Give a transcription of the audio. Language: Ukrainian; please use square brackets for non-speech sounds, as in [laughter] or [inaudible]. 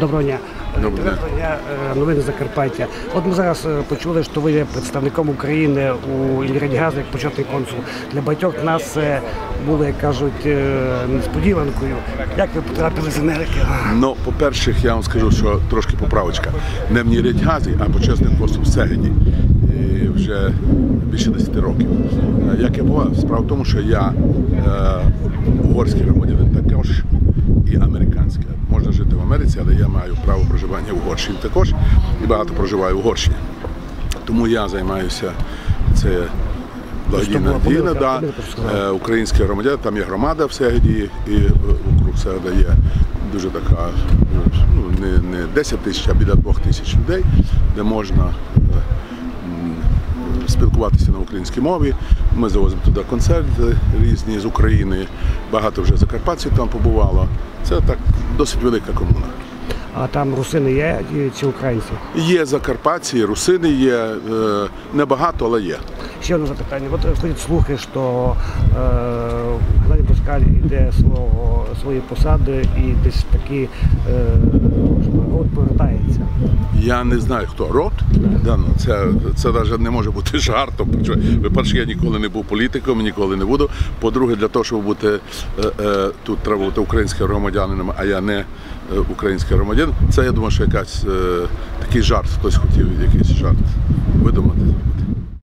Доброго дня. Доброго дня. Е, Новини Закарпаття. От ми зараз е, почули, що ви є представником України у Ільрадгазі як почетний консул. Для багатьох нас це було, як кажуть, е, несподіванкою. Як ви потрапили з Америки? Ну, по-перше, я вам скажу, що трошки поправочка. Не в Нірядгазі, а почесний консул в Сегеді. І вже більше 10 років. Як я бував? Справа в тому, що я е, угорський громадянин також і американський. Можна жити в Америці, але я маю право проживання в Угорщині також і багато проживаю в Угорщині. Тому я займаюся це благодійна була да, е, українські громадяни, там є громада в Сегеді, і е, вокруг Сегеда є дуже така, ну, не, не 10 тисяч, а біля 2 тисяч людей, де можна е, спілкуватися на українській мові. Ми завозимо туди концерти різні з України. Багато вже закарпатців там побувало. Це так досить велика комуна. А там русини є чи українці? Є закарпатці, русини є, е, небагато, але є. Ще одне запитання. От ходять слухи, що е, Геннадій Пускаль йде свого свої посади і десь такі. е. Я не знаю, хто рот. Ну, це, це навіть не може бути [laughs] жартом. По-перше, я ніколи не був політиком, ніколи не буду. По-друге, для того, щоб бути е, е, тут треба бути українським громадянином, а я не е, український громадянин. Це я думаю, що якась такий жарт, хтось хотів якийсь жарт видумати.